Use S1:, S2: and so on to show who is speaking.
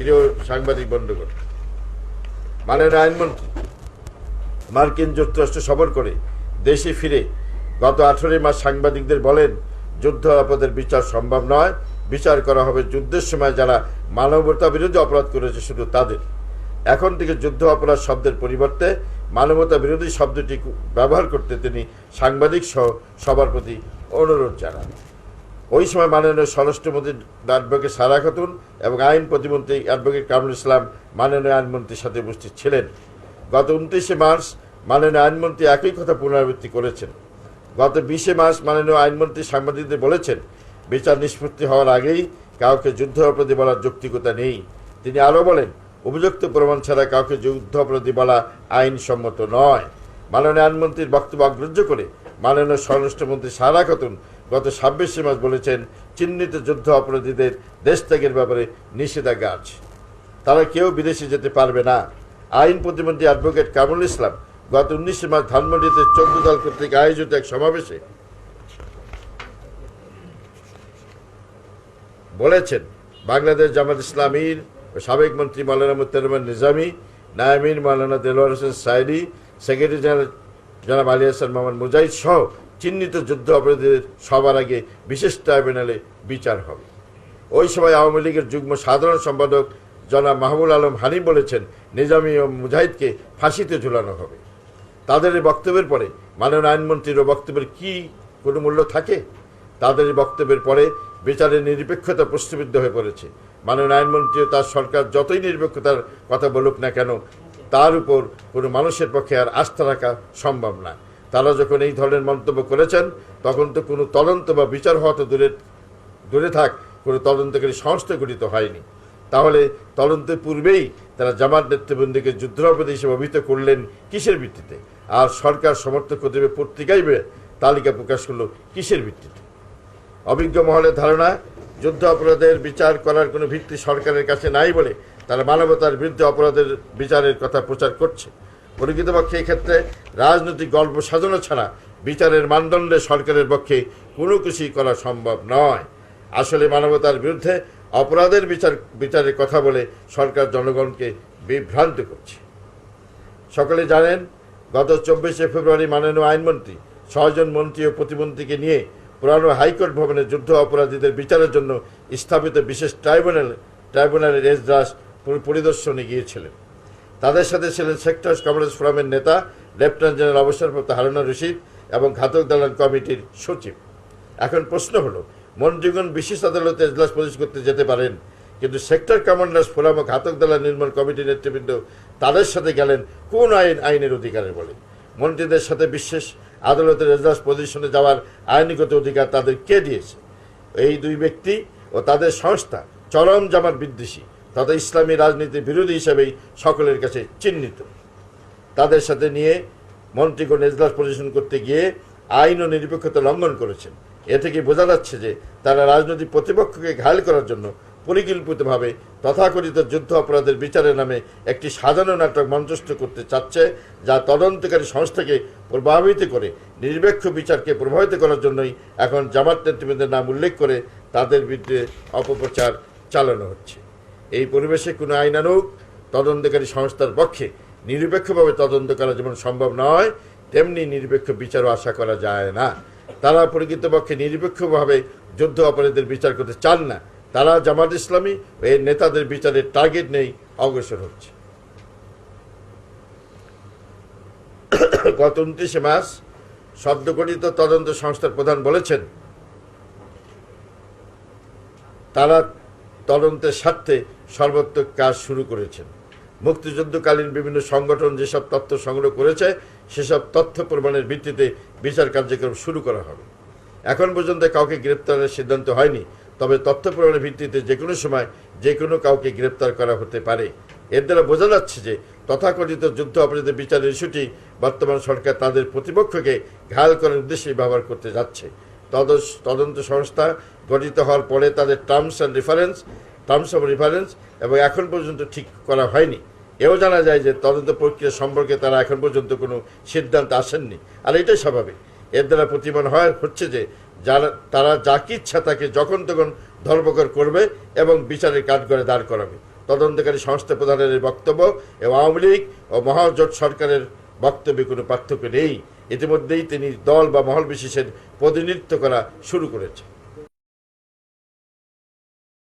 S1: প্রিয় সাংবাদিক বন্ধুগণ। মাননীয় আইনমন্ত্রী, মার্কিন যুক্তরাষ্ট্র সফর করে দেশে ফিরে গত আঠেরোই মাস সাংবাদিকদের বলেন, যুদ্ধ অপরাধের বিচার সম্ভব নয়, বিচার করা হবে যুদ্ধের সময় যারা মানবতা বিরোধী অপরাধ করেছে শুধু তাদের। এখন থেকে যুদ্ধ অপরাধ শব্দের পরিবর্তে মানবতা বিরোধী শব্দটি ব্যবহার করতে তিনি সাংবাদিক সহ সবার প্রতি অনুরোধ জানান। ওই সময় মাননীয় স্বরাষ্ট্রমন্ত্রী অ্যাডভোকেট সারা খাতুন এবং আইন প্রতিমন্ত্রী অ্যাডভোকেট কামরুল ইসলাম মাননীয় আইনমন্ত্রীর সাথে উপস্থিত ছিলেন। গত উনত্রিশে মার্চ মাননীয় আইনমন্ত্রী একই কথা পুনরাবৃত্তি করেছেন। গত বিশে মার্চ মাননীয় আইনমন্ত্রী সাংবাদিকদের বলেছেন, বিচার নিষ্পত্তি হওয়ার আগেই কাউকে যুদ্ধ অপরাধী বলার যৌক্তিকতা নেই। তিনি আরও বলেন, উপযুক্ত প্রমাণ ছাড়া কাউকে যুদ্ধ অপরাধী বলা আইনসম্মত নয়। মাননীয় আইনমন্ত্রীর বক্তব্য অগ্রাহ্য করে মাননীয় স্বরাষ্ট্রমন্ত্রী সারা খাতুন গত ছাব্বিশে মাস বলেছেন, চিহ্নিত যুদ্ধ অপরাধীদের দেশ ত্যাগের ব্যাপারে নিষেধাজ্ঞা আছে। তারা কেউ বিদেশে যেতে পারবে না। আইন প্রতিমন্ত্রী অ্যাডভোকেট কামরুল ইসলাম গত উনিশে মার্চ ধানমন্ডিতে চোদ্দ দল কর্তৃক আয়োজিত এক সমাবেশে বলেছেন, বাংলাদেশ জামাত ইসলামীর সাবেক মন্ত্রী মাওলানা মুত্তার রহমান নিজামী নায়ামিন মাওলানা দেলোয়ার হোসেন সাইদি সেক্রেটারি জেনারেল জনাব আলী হাসান মোহাম্মদ মুজাহিদ সহ চিহ্নিত যুদ্ধ অপরাধীদের সবার আগে বিশেষ ট্রাইব্যুনালে বিচার হবে। ওই সময় আওয়ামী লীগের যুগ্ম সাধারণ সম্পাদক জনাব মাহবুল আলম হানিম বলেছেন, নিজামী ও মুজাহিদকে ফাঁসিতে ঝুলানো হবে। তাদের এই বক্তব্যের পরে মাননীয় আইনমন্ত্রীর বক্তব্যের কি কোনো মূল্য থাকে? তাদের এই বক্তব্যের পরে বিচারের নিরপেক্ষতা প্রশ্নবিদ্ধ হয়ে পড়েছে। মাননীয় আইনমন্ত্রী তার সরকার যতই নিরপেক্ষতার কথা বলুক না কেন তার উপর কোনো মানুষের পক্ষে আর আস্থা রাখা সম্ভব না। তারা যখন এই ধরনের মন্তব্য করেছেন, তখন তো কোনো তদন্ত বা বিচার হওয়া তো দূরে দূরে থাক, কোনো তদন্তকারী সংস্থা গঠিত হয়নি। তাহলে তদন্তের পূর্বেই তারা জামাত নেতৃবৃন্দকে যুদ্ধাপরাধী হিসেবে অভিহিত করলেন কিসের ভিত্তিতে? আর সরকার সমর্থক কর্তৃপক্ষ পত্রিকায় বে- তালিকা প্রকাশ করল কিসের ভিত্তিতে? অভিজ্ঞ মহলের ধারণা যুদ্ধ অপরাধের বিচার করার কোনো ভিত্তি সরকারের কাছে নাই বলে তারা মানবতার বিরুদ্ধে অপরাধের বিচারের কথা প্রচার করছে। প্রকৃতপক্ষে এক্ষেত্রে রাজনৈতিক গল্প সাজানো ছাড়া বিচারের মানদণ্ডে সরকারের পক্ষে কোনো কিছুই করা সম্ভব নয়। আসলে মানবতার বিরুদ্ধে অপরাধের বিচার, বিচারের কথা বলে সরকার জনগণকে বিভ্রান্ত করছে। সকলে জানেন, গত চব্বিশে ফেব্রুয়ারি মাননীয় আইনমন্ত্রী ছয়জন মন্ত্রী ও প্রতিমন্ত্রীকে নিয়ে পুরানো হাইকোর্ট ভবনে যুদ্ধ অপরাধীদের বিচারের জন্য স্থাপিত বিশেষ ট্রাইব্যুনাল, ট্রাইব্যুনালের এজলাস পরিদর্শনে গিয়েছিলেন। তাদের সাথে ছিলেন সেক্টর কমার্স ফোরামের নেতা, লেফটেন্যান্ট জেনারেল অবসরপ্রাপ্ত হারুনা রশিদ এবং ঘাতক দালান কমিটির সচিব। এখন প্রশ্ন হলো, মন্ত্রীগণ বিশেষ আদালতে এজলাস প্রদেশ করতে যেতে পারেন, কিন্তু সেক্টর কমান্ডার্স ফোরাম ও ঘাতক দালান নির্মাণ কমিটির নেতৃবৃন্দ তাদের সাথে গেলেন কোন আইন, আইনের অধিকারে বলে? মন্ত্রীদের সাথে বিশেষ আদালতের এজলাস পজিশনে যাওয়ার আইনগত অধিকার তাদের কে দিয়েছে? এই দুই ব্যক্তি ও তাদের সংস্থা চরম জামার বিদ্বেষী। তথা ইসলামী রাজনীতির বিরোধী হিসেবেই সকলের কাছে চিহ্নিত। তাদের সাথে নিয়ে মন্ত্রীগণ এজলাস পরিবেশন করতে গিয়ে আইন ও নিরপেক্ষতা লঙ্ঘন করেছেন। এ থেকে বোঝা যাচ্ছে যে তারা রাজনৈতিক প্রতিপক্ষকে ঘায়ল করার জন্য পরিকল্পিতভাবে তথাকথিত যুদ্ধ অপরাধের বিচারের নামে একটি সাজানো নাটক মঞ্চস্থ করতে চাচ্ছে, যা তদন্তকারী সংস্থাকে প্রভাবিত করে নিরপেক্ষ বিচারকে প্রভাবিত করার জন্যই এখন জামাত নেতৃবৃন্দের নাম উল্লেখ করে তাদের বিরুদ্ধে অপপ্রচার চালানো হচ্ছে। এই পরিবেশে কোনো আইনানুক তদন্তকারী সংস্থার পক্ষে নিরপেক্ষভাবে তদন্ত করা যেমন সম্ভব নয়, তেমনি নিরপেক্ষ বিচারও আশা করা যায় না। তারা প্রকৃতপক্ষে নিরপেক্ষভাবে যুদ্ধ অপরাধীদের বিচার করতে চান না। তারা জামাত ইসলামী ও এর নেতাদের বিচারের টার্গেট নেই অগ্রসর হচ্ছে। গত উনত্রিশে মাস সদ্যগঠিত তদন্ত সংস্থার প্রধান বলেছেন, তারা তদন্তের স্বার্থে সর্বাত্মক কাজ শুরু করেছেন। মুক্তিযুদ্ধকালীন বিভিন্ন সংগঠন যেসব তথ্য সংগ্রহ করেছে, সেসব তথ্য প্রমাণের ভিত্তিতে বিচার কার্যক্রম শুরু করা হবে। এখন পর্যন্ত কাউকে গ্রেপ্তারের সিদ্ধান্ত হয়নি, তবে তথ্য প্রমাণের ভিত্তিতে যে কোনো সময় যে কোনো কাউকে গ্রেপ্তার করা হতে পারে। এর দ্বারা বোঝা যাচ্ছে যে তথাকথিত যুদ্ধ অপরাধের বিচারের ইস্যুটি বর্তমান সরকার তাদের প্রতিপক্ষকে ঘায়াল করার উদ্দেশ্যে ব্যবহার করতে যাচ্ছে। তদন্ত সংস্থা গঠিত হওয়ার পরে তাদের terms and reference terms of reference এবং এখন পর্যন্ত ঠিক করা হয়নি। এও জানা যায় যে তদন্ত প্রক্রিয়া সম্পর্কে তারা এখন পর্যন্ত কোনো সিদ্ধান্ত আসেননি। আর এটাই স্বাভাবিক। এর দ্বারা প্রতিমান হয়, হচ্ছে যে যারা, তারা যাকে ইচ্ছা তাকে যখন তখন ধর্মকর করবে এবং বিচারের কাঠগড়ে দাঁড় করাবে। তদন্তকারী সংস্থা প্রধানের বক্তব্য, এবং আওয়ামী লীগ ও মহাজোট সরকারের বক্তব্যে কোনো পার্থক্য নেই। ইতিমধ্যেই তিনি দল বা মহল বিশেষের প্রতিনিধিত্ব করা শুরু করেছে